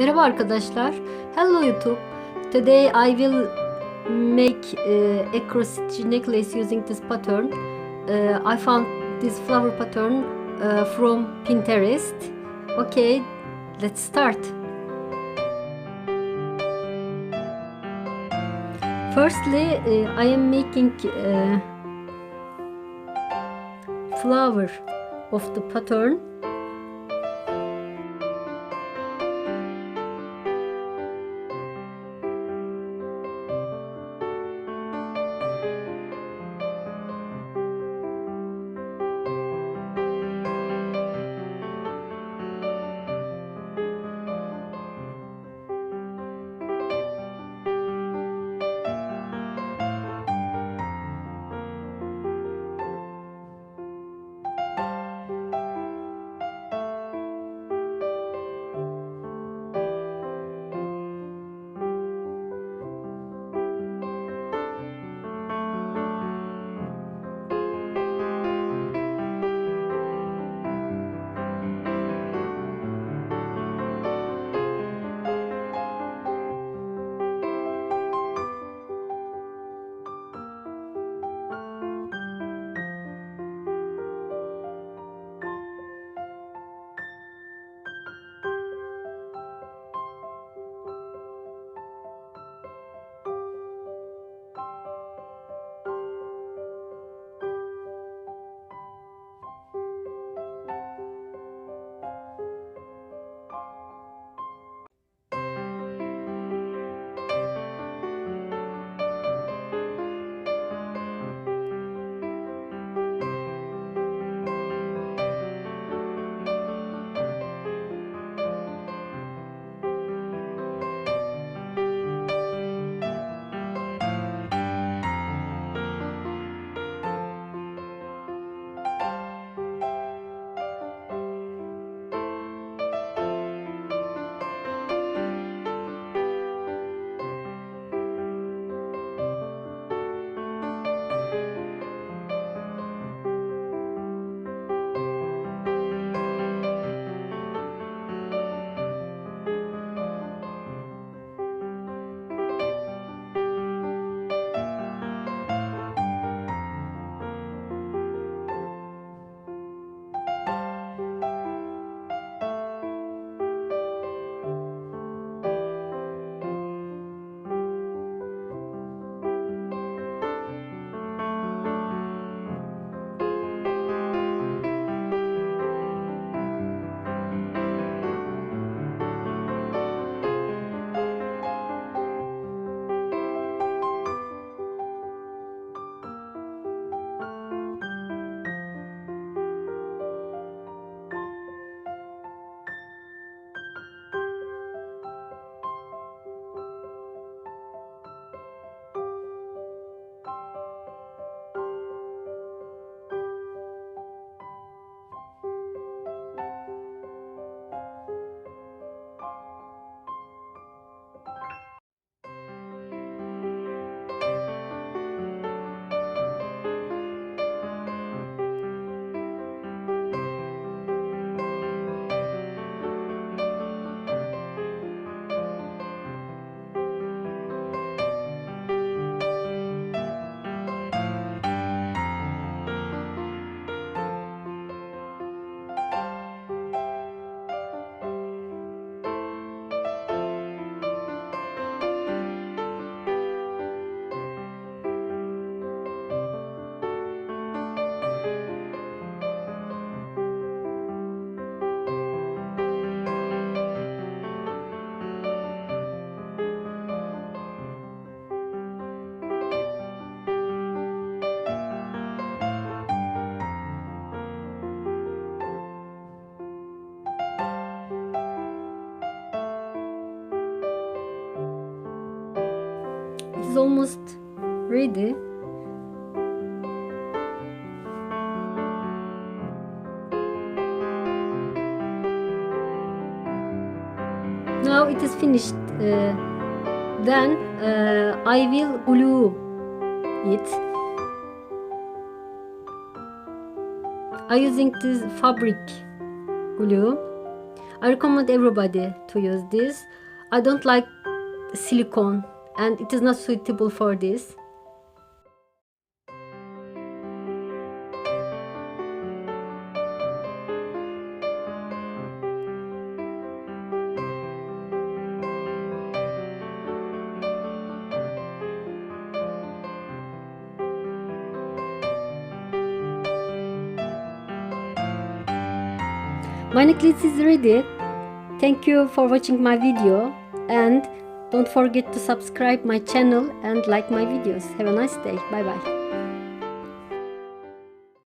Merhaba arkadaşlar. Hello YouTube. Today I will make uh, a cross stitch necklace using this pattern. Uh, I found this flower pattern uh, from Pinterest. Okay, let's start. Firstly, uh, I am making uh, flower of the pattern. İs almost ready. Now it is finished. Uh, then uh, I will glue it. I using this fabric glue. I recommend everybody to use this. I don't like silicone and it is not suitable for this. My necklace is ready. Thank you for watching my video and don't forget to subscribe my channel and like my videos. Have a nice day. Bye bye.